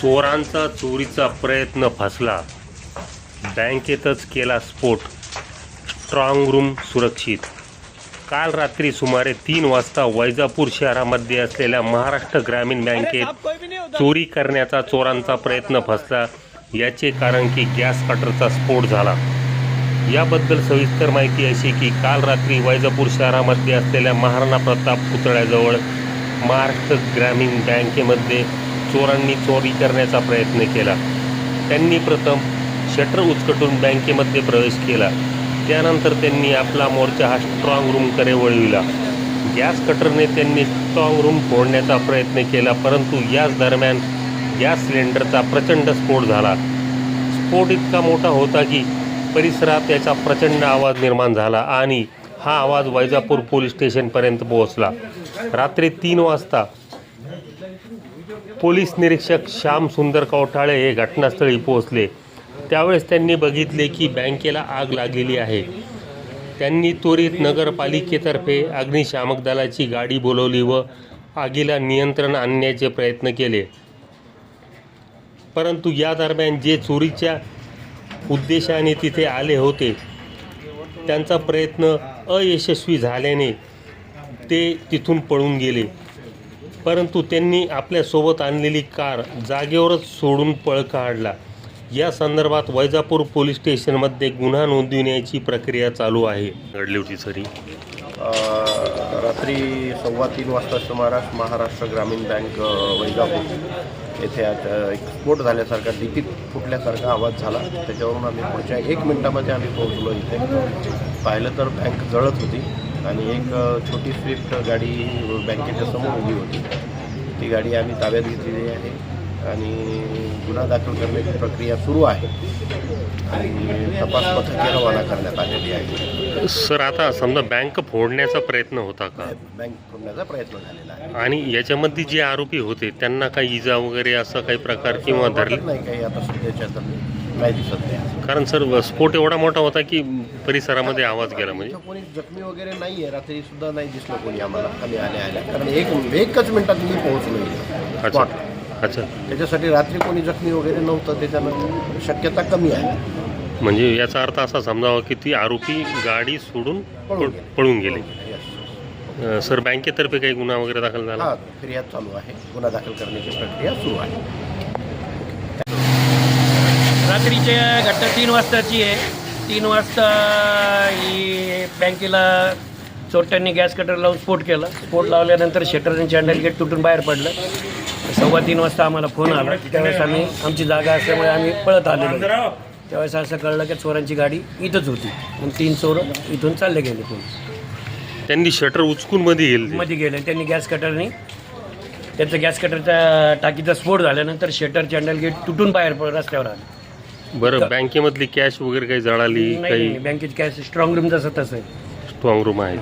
चोरांचा चोरीचा प्रयत्न फसला. बँकेतच केला स्फोट. स्ट्रॉंग रूम सुरक्षित. काल रात्री सुमारे तीन वाजता वैजापूर शहरामध्ये असलेल्या महाराष्ट्र ग्रामीण बँकेत चोरी करण्याचा चोरांचा प्रयत्न फसला याचे कारण की गॅस कटरचा स्फोट झाला. याबद्दल सविस्तर माहिती अशी की काल रात्री वैजापूर शहरामध्ये असलेल्या महाराणा प्रताप पुतळ्याजवळ महाराष्ट्र ग्रामीण बँकेमध्ये चोरांनी चोरी करण्याचा प्रयत्न केला. त्यांनी प्रथम शटर उचकटून बँकेमध्ये प्रवेश केला. त्यानंतर त्यांनी आपला मोर्चा हा स्ट्रॉंग रूमकडे वळविला. गॅस कटरने त्यांनी स्ट्रॉंग रूम फोडण्याचा प्रयत्न केला परंतु याच दरम्यान गॅस सिलेंडरचा प्रचंड स्फोट झाला. स्फोट इतका मोठा होता की परिसरात याचा प्रचंड आवाज निर्माण झाला आणि हा आवाज वैजापूर पोलीस स्टेशनपर्यंत पोहोचला. रात्री तीन वाजता पोलीस निरीक्षक श्याम सुंदर कवठाळे हे घटनास्थळी पोहोचले. त्यावेळेस त्यांनी बघितले की बँकेला आग लागलेली आहे. त्यांनी त्वरित नगरपालिकेतर्फे अग्निशामक दलाची गाडी बोलवली व आगीला नियंत्रण आणण्याचे प्रयत्न केले. परंतु या दरम्यान जे चोरीच्या उद्देशाने तिथे आले होते त्यांचा प्रयत्न अयशस्वी झाल्याने ते तिथून पळून गेले. परंतु त्यांनी आपल्यासोबत आणलेली कार जागेवरच सोडून पळ काढला. या संदर्भात वैजापूर पोलीस स्टेशनमध्ये गुन्हा नोंदविण्याची प्रक्रिया चालू आहे. घडली होती सरी. रात्री सव्वा तीन वाजता सुमारास महाराष्ट्र ग्रामीण बँक वैजापूर येथे एक स्फोट झाल्यासारखा डिकीत फुटल्यासारखा आवाज झाला. त्याच्यावरून आम्ही पुढच्या एक मिनिटामध्ये आम्ही पोहोचलो इथे. पाहिलं तर बँक जळत होती. आणि एक छोटी स्विफ्ट गाडी बँकेच्या समोर उभी होती. ती गाडी आम्ही ताब्यात घेतलेली आहे आणि गुन्हा दाखल करण्याची प्रक्रिया सुरू आहे. आणि तपास पथके रवाना करण्यात आलेली आहे. सर आता समजा बँक फोडण्याचा प्रयत्न होता का? बँक फोडण्याचा प्रयत्न झालेला आहे. आणि याच्यामध्ये जे आरोपी होते त्यांना काही इजा वगैरे असं काही प्रकार किंवा धरले? नाही काही आता सध्याच्या दिसत नाही. कारण सर स्फोट एवढा मोठा होता की परिसरामध्ये आवाज गेला म्हणजे? कोणी जखमी वगैरे नाही आहे रात्री सुद्धा नाही दिसलं कोणी आम्हाला आम्ही आले आल्या कारण एक एकच मिनिटात मी पोहोचलो. अच्छा. Spot. अच्छा. त्याच्यासाठी रात्री कोणी जखमी वगैरे नव्हतं त्याच्यानं शक्यता कमी आहे. म्हणजे याचा अर्थ असा समजावा की ती आरोपी गाडी सोडून पळून पळ- पळून गेले Yes. अं, सर बँकेतर्फे काही गुन्हा वगैरे दाखल झाला? हा फिर्याद चालू आहे. गुन्हा दाखल करण्याची प्रक्रिया सुरू आहे. रात्रीची घटना तीन वाजताची आहे. तीन वाजता ही बँकेला चोरट्यांनी गॅस कटर लावून स्फोट केला. स्फोट लावल्यानंतर शटर आणि चॅन्डल गेट तुटून बाहेर पडलं. सव्वा तीन वाजता आम्हाला फोन आला. त्यावेळेस आम्ही आमची जागा असल्यामुळे आम्ही पळत आलेलो त्यावेळेस असं कळलं की चोरांची गाडी इथंच होती. आणि तीन चोर इथून चालले गेले पोलीस त्यांनी शटर उचकून मध्ये गेले मध्ये गेले. त्यांनी गॅस कटरने त्यांचं गॅस कटरच्या टाकीचा स्फोट झाल्यानंतर शटर चॅन्डल गेट तुटून बाहेर पड रस्त्यावर आले. बरं बँकेमधली कॅश वगैरे काही जळाली काही? नाही, बँकेची कॅश स्ट्रॉंग रूम जसं तसं आहे. स्ट्रॉंग रूम आहे